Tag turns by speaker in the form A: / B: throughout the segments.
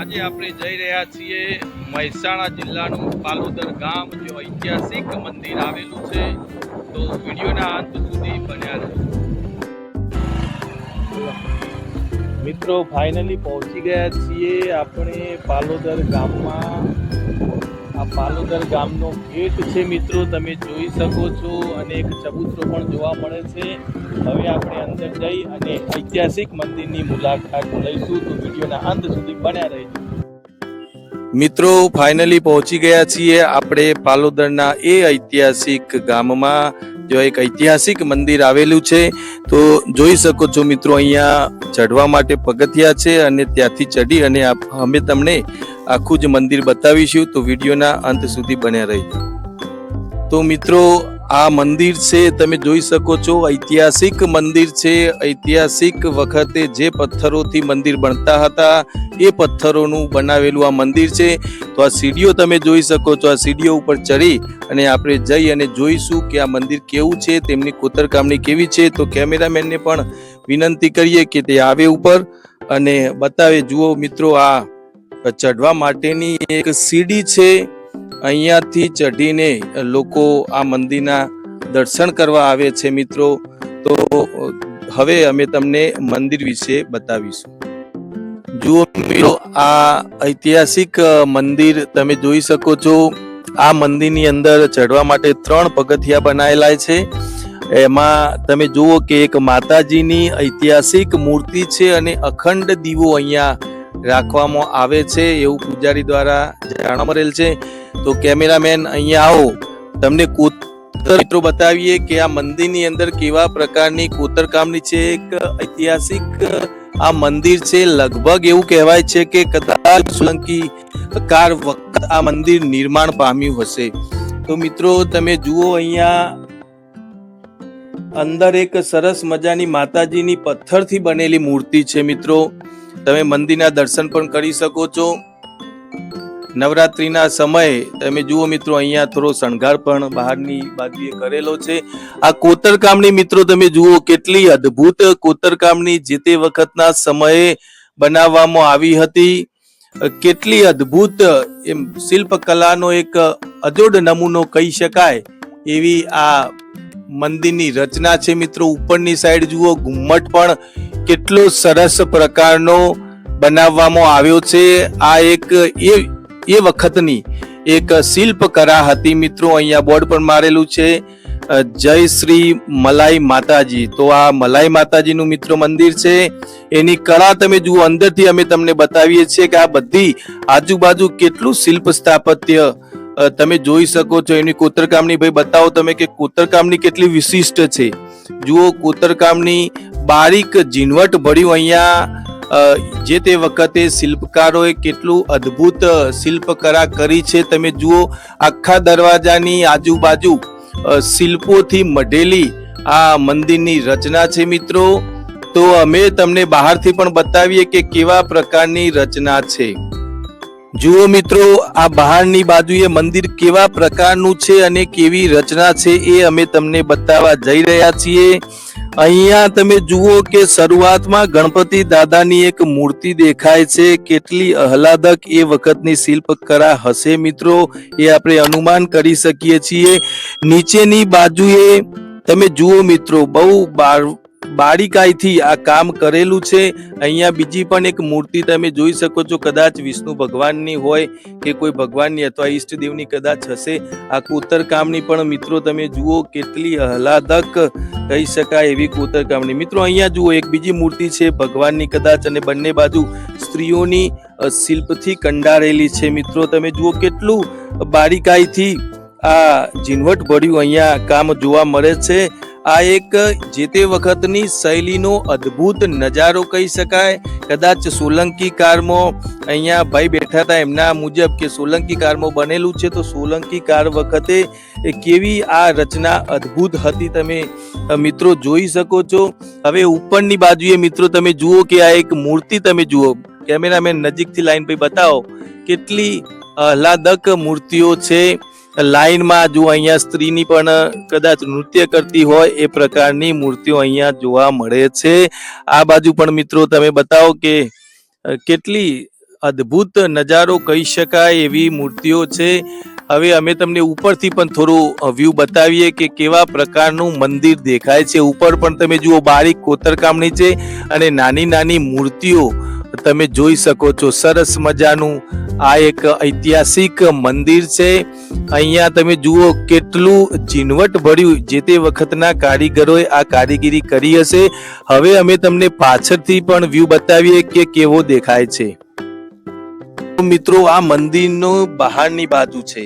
A: આજે આપણે જઈ રહ્યા છીએ મહેસાણા જિલ્લાનું પાલોદર ગામ જે ઐતિહાસિક મંદિર આવેલું છે. તો વિડીયોના અંત સુધી બન્યા રહે. મિત્રો ફાઇનલી પહોંચી ગયા છીએ આપણે પાલોદર ગામમાં. આ પાલોદર ગામનો ગેટ છે મિત્રો, તમે જોઈ શકો છો અને એક ચબૂતરો પણ જોવા મળે છે. હવે આપણે અંદર જઈ અને ઐતિહાસિક મંદિરની મુલાકાત લઈશું તો વિડીયોના અંત સુધી બન્યા રહીશું મિત્રો ફાઇનલી પહોંચી ગયા છીએ આપણે પાલોદરના એ ઐતિહાસિક ગામમાં જો એક ઐતિહાસિક મંદિર આવેલું છે. તો જોઈ શકો છો મિત્રો, અહીંયા ચઢવા માટે પગથિયા છે અને ત્યાંથી ચડી અને અમે તમને આખું જ મંદિર બતાવીશું તો વિડીયોના અંત સુધી બન્યા રહીજો. તો મિત્રો, આ મંદિર છે, તમે જોઈ શકો છો, ઐતિહાસિક મંદિર છે. ઐતિહાસિક વખતે જે પથ્થરોથી મંદિર બનતા હતા, એ પથ્થરોનું બનાવેલું આ મંદિર છે. તો આ સીડીઓ તમે જોઈ શકો છો, આ સીડીઓ ઉપર ચડી અને આપણે જઈ અને જોઈશું કે આ મંદિર કેવું છે, તેમની કોતરકામની કેવી છે. તો કેમેરામેનને પણ વિનંતી કરીએ કે તે આવે ઉપર અને બતાવે. જુઓ મિત્રો, આ ચઢવા માટેની એક સીડી છે. અહીંયાથી ચઢીને લોકો આ મંદિરના દર્શન કરવા આવે છે મિત્રો. તો હવે અમે તમને મંદિર વિશે બતાવીશું. જુઓ મિત્રો, આ ઐતિહાસિક મંદિર તમે જોઈ શકો છો. આ મંદિરની અંદર ચઢવા માટે ત્રણ પગથિયા બનાવેલા છે. એમાં તમે જુઓ કે એક માતાજીની ઐતિહાસિક મૂર્તિ છે અને અખંડ દીવો અહીંયા રાખવામાં આવે છે એવું પૂજારી દ્વારા જાણવા મળેલ છે. તો કેમેરામેન અહીંયા આવો. તમને કોતર મિત્રો બતાવીએ કે આ મંદિરની અંદર કેવા પ્રકારની કોતરકામની છે. એક ઐતિહાસિક, આ મંદિર છે. લગભગ એવું કહેવાય છે કે કદાચ સોલંકી કાર વખત આ મંદિર નિર્માણ પામ્યું હશે. તો મિત્રો, તમે જુઓ અહીંયા અંદર એક સરસ મજાની માતાજીની પથ્થરથી બનેલી મૂર્તિ છે મિત્રો. તમે મંદિરના દર્શન પણ કરી શકો છો. નવરાત્રિના સમયે તમે જુઓ મિત્રો, અહીંયા થોડો શણગાર પણ બહારની બાજુએ કરેલો છે. આ કોતરકામની મિત્રો તમે જુઓ કેટલી અદ્ભુત કોતરકામની જે તે વખતના સમયે બનાવવામાં આવી હતી. કેટલી અદ્ભુત એમ શિલ્પકલાનો એક અજોડ નમૂનો કહી શકાય એવી આ મંદિરની રચના છે મિત્રો. ઉપરની સાઈડ જુઓ, ઘુમ્મટ પણ કેટલો સરસ પ્રકારનો બનાવવામાં આવ્યો છે. આ એક એ એ વખતની એક શિલ્પકલા હતી મિત્રો. અહીંયા બોર્ડ પર મારેલું છે. જય શ્રી મલાઈ માતાજી. તો આ મલાઈ માતાજીનું મિત્રો મંદિર છે. એની કળા તમે જુઓ, અંદરથી અમે તમને બતાવીએ છીએ કે આ બધી આજુબાજુ કેટલું શિલ્પ સ્થાપત્ય તમે જોઈ શકો છો એની કોતરકામની. ભાઈ, બતાવો તમે કે કોતરકામની કેટલી વિશિષ્ટ છે. જુઓ, કોતરકામની બારીક ઝીણવટ ભર્યું અહીંયા જે તે વખતે શિલ્પકારોએ કેટલું અદ્ભુત શિલ્પકલા કરી છે. તમે જુઓ, આખા દરવાજાની આજુબાજુ શિલ્પોથી મઢેલી આ મંદિરની રચના છે મિત્રો. તો અમે તમને બહારથી પણ બતાવીએ કે કેવા પ્રકારની રચના છે. જુઓ મિત્રો, આ બહારની બાજુએ મંદિર કેવા પ્રકારનું છે અને કેવી રચના છે એ અમે તમને બતાવવા જઈ રહ્યા છીએ. અહીંયા તમે જુઓ કે શરૂઆતમાં ગણપતિ દાદાની એક મૂર્તિ દેખાય છે. કેટલી આહલાદક એ વખતની શિલ્પકળા હશે મિત્રો, એ આપણે અનુમાન કરી શકીએ છીએ. નીચેની બાજુએ તમે જુઓ મિત્રો, બહુ બારીકાઈથી આ કામ કરેલું છે. અહીંયા બીજી પણ એક મૂર્તિ તમે જોઈ શકો છો. કદાચ વિષ્ણુ ભગવાનની હોય કે કોઈ ભગવાનની અથવા ઈષ્ટદેવની કદાચ હશે. આ કોતરકામની પણ મિત્રો તમે જુઓ કેટલી આહલાદક કહી શકાય એવી કોતરકામની મિત્રો અહીંયા જુઓ એક બીજી મૂર્તિ છે ભગવાનની કદાચ અને બંને બાજુ સ્ત્રીઓની શિલ્પથી કંડારેલી છે. મિત્રો તમે જુઓ કેટલું બારીકાઈથી આ ઝીણવટ ભર્યું અહીંયા કામ જોવા મળે છે. આ એક જે તે વખતની શૈલીનો અદ્ભુત નજારો કહી શકાય. કદાચ સોલંકી કારમાં અહીંયા ભાઈ બેઠા હતા એમના મુજબ કે સોલંકી કારમાં બનેલું છે, તો સોલંકી કાર વખતે કેવી આ રચના અદ્ભુત હતી તમે મિત્રો જોઈ શકો છો. હવે ઉપરની બાજુએ મિત્રો તમે જુઓ કે આ એક મૂર્તિ તમે જુઓ. કેમેરામેન નજીકથી લાઈન ભાઈ બતાવો. કેટલી આહલાદક મૂર્તિઓ છે. લાઈનમાં જો અહીંયા સ્ત્રીની પણ કદાચ નૃત્ય કરતી હોય, એ પ્રકારની મૂર્તિઓ અહીંયા જોવા મળે છે. આ બાજુ પણ મિત્રો તમે બતાવો કે કેટલી અદ્ભુત નજારો કહી શકાય એવી મૂર્તિઓ છે. હવે અમે તમને ઉપરથી પણ થોડું વ્યૂ બતાવીએ કે કેવા પ્રકારનું મંદિર દેખાય છે. ઉપર પણ તમે જુઓ, બારીક કોતરકામની છે અને નાની નાની મૂર્તિઓ તમે જોઈ શકો છો, સરસ મજાનું આ એક ઐતિહાસિક મંદિર છે. અહીંયા તમે જુઓ કેટલું ઝીણવટ ભર્યું જે તે વખતના કારીગરોએ આ કારીગીરી કરી હશે. હવે અમે તમને પાછળથી પણ વ્યૂ બતાવીએ કે કેવો દેખાય છે. મિત્રો, આ મંદિરનો બહારની બાજુ છે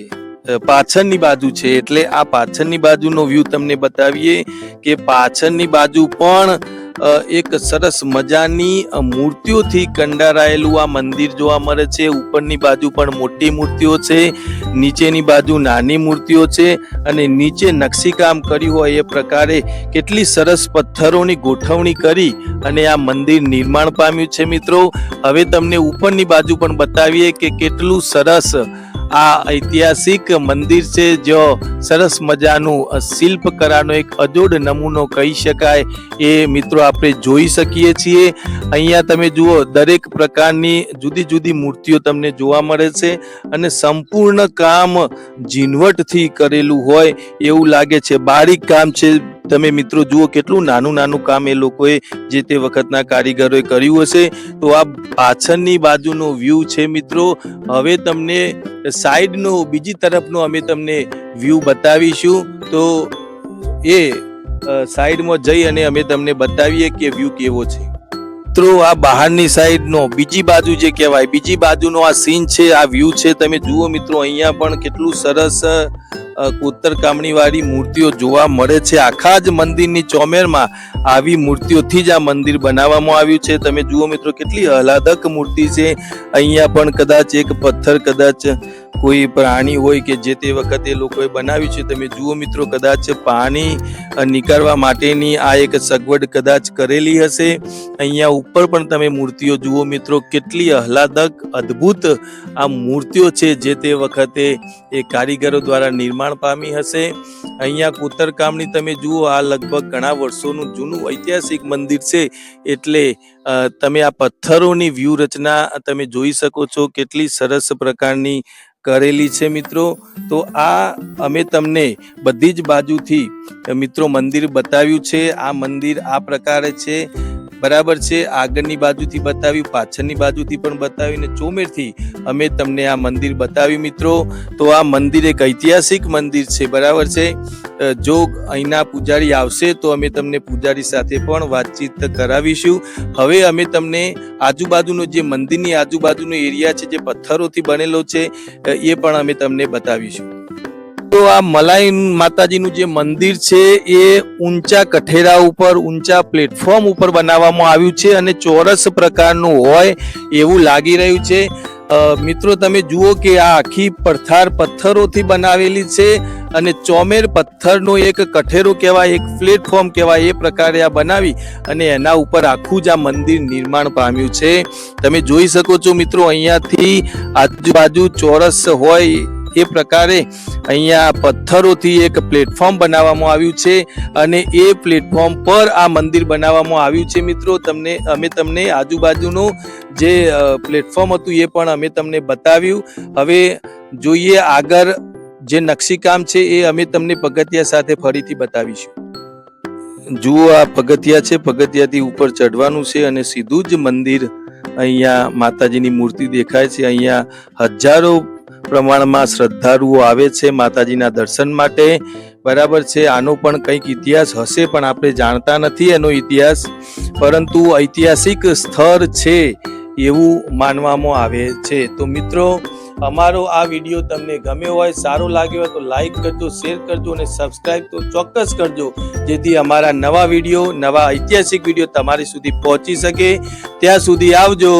A: પાછળની બાજુ છે. એટલે આ પાછળની બાજુનો વ્યૂ તમને બતાવીએ કે પાછળની બાજુ પણ એક સરસ મજાની મૂર્તિઓથી કંડારાયેલું આ મંદિર જોવા મળે છે. ઉપરની બાજુ પણ મોટી મૂર્તિઓ છે, નીચેની બાજુ નાની મૂર્તિઓ છે અને નીચે નકશીકામ કર્યું હોય એ પ્રકારે કેટલી સરસ પથ્થરોની ગોઠવણી કરી અને આ મંદિર નિર્માણ પામ્યું છે મિત્રો. હવે તમને ઉપરની બાજુ પણ બતાવીએ કે કેટલું સરસ આ ઐતિહાસિક મંદિર છે જો સરસ મજાનું શિલ્પકળાનો એક અજોડ નમૂનો કહી શકાય. એ મિત્રો આપણે જોઈ શકીએ છીએ. અહીંયા તમે જુઓ, દરેક પ્રકારની જુદી જુદી મૂર્તિઓ તમને જોવા મળે છે અને સંપૂર્ણ કામ ઝીણવટથી કરેલું હોય એવું લાગે છે. બારીક કામ છે. તમે મિત્રો જુઓ કેટલું નાનું નાનું કામ એ લોકોએ જે તે વખતના કારીગરોએ કર્યું હશે. તો આ પાછળની બાજુનો વ્યૂ છે મિત્રો. હવે તમને સાઈડનો બીજી તરફનો અમે તમને વ્યૂ બતાવીશું. તો એ સાઈડમાં જઈ અને અમે તમને બતાવીએ કે વ્યૂ કેવો છે. મિત્રો આ બહારની સાઈડનો બીજી બાજુ જે કહેવાય બીજી બાજુનો આ સીન છે આ વ્યૂ છે. તમે જુઓ મિત્રો અહીંયા પણ કેટલું સરસ અ, કોતર કામણી વાળી મૂર્તિઓ જોવા મળે છે. આખા જ મંદિરની ચોમેરમાં આવી મૂર્તિઓથી જ આ મંદિર બનાવવામાં આવ્યું છે. તમે જુઓ મિત્રો, કેટલી આહલાદક મૂર્તિ છે. અહીંયા પણ કદાચ એક પથ્થર, કદાચ કોઈ પ્રાણી હોય કે જે તે વખતે લોકોએ બનાવ્યું છે. તમે જુઓ મિત્રો, કદાચ પાણી નીકળવા માટેની આ એક સગવડ કદાચ કરેલી હશે. અહીંયા ઉપર પણ તમે મૂર્તિઓ જુઓ મિત્રો, કેટલી આહલાદક, અદ્ભુત આ મૂર્તિઓ છે જે તે વખતે એ કારીગરો દ્વારા નિર્માણ પામી હશે. અહીંયા કોતરકામની તમે જુઓ, આ લગભગ ઘણા વર્ષોનું જૂનું ઐતિહાસિક મંદિર છે એટલે તમે આ પથ્થરોની વ્યૂહરચના તમે જોઈ શકો છો કેટલી સરસ પ્રકારની કરેલી છે મિત્રો. તો આ અમે તમને બધી જ બાજુથી, મિત્રો, મંદિર બતાવ્યું છે. આ મંદિર આ પ્રકારે છે. બરાબર છે. આગળની બાજુથી બતાવ્યું, પાછળની બાજુથી પણ બતાવ્યું ને ચોમેરથી અમે તમને આ મંદિર બતાવ્યું મિત્રો. તો આ મંદિર એક ઐતિહાસિક મંદિર છે, બરાબર છે? જો અહીંના પૂજારી આવશે તો અમે તમને પૂજારી સાથે પણ વાતચીત કરાવીશું. હવે અમે તમને આજુબાજુનો જે મંદિરની આજુબાજુનો એરિયા છે, જે પથ્થરોથી બનેલો છે એ પણ અમે તમને બતાવીશું. તો આ મલાઈ માતાજીનું જે મંદિર છે, એ ઊંચા કઠેરા ઉપર, ઊંચા પ્લેટફોર્મ ઉપર બનાવવામાં આવ્યું છે અને ચોરસ પ્રકારનું હોય એવું લાગી રહ્યું છે. મિત્રો, તમે જુઓ કે આ આખી પડથાર પથ્થરોથી બનાવેલી છે અને ચોમેર પથ્થરનો એક કઠેરો કહેવાય, એક પ્લેટફોર્મ કહેવાય, એ પ્રકારે આ બનાવી અને એના ઉપર આખું જ આ મંદિર નિર્માણ પામ્યું છે. તમે જોઈ શકો છો મિત્રો, અહીંયાથી આજુબાજુ ચોરસ હોય એ પ્રકારે અહીંયા પથ્થરોથી એક પ્લેટફોર્મ બનાવવામાં આવ્યું છે અને એ પ્લેટફોર્મ પર આ મંદિર બનાવવામાં આવ્યું છે મિત્રો. તમને, અમે તમને આજુબાજુનું જે પ્લેટફોર્મ હતું એ પણ અમે તમને બતાવ્યું. હવે જોઈએ આગળ જે નકશીકામ છે એ અમે તમને પગથિયા સાથે ફરીથી બતાવીશું. જુઓ આ પગથિયા છે. પગથિયાથી ઉપર ચડવાનું છે અને સીધું જ મંદિર અહીંયા માતાજીની મૂર્તિ દેખાય છે. અહીંયા હજારો પ્રમાણમાં શ્રદ્ધાળુઓ આવે છે માતાજીના દર્શન માટે. બરાબર છે, આનો પણ કંઈક ઇતિહાસ હશે પણ આપણે જાણતા નથી એનો ઇતિહાસ. પરંતુ ઐતિહાસિક સ્થળ છે એવું માનવામાં આવે છે. તો મિત્રો, અમારો આ વીડિયો તમને ગમ્યો હોય, સારો લાગ્યો હોય તો લાઈક કરજો, શેર કરજો અને સબસ્ક્રાઈબ તો ચોક્કસ કરજો, જેથી અમારા નવા વીડિયો, નવા ઐતિહાસિક વીડિયો તમારી સુધી પહોંચી શકે. ત્યાં સુધી આવજો.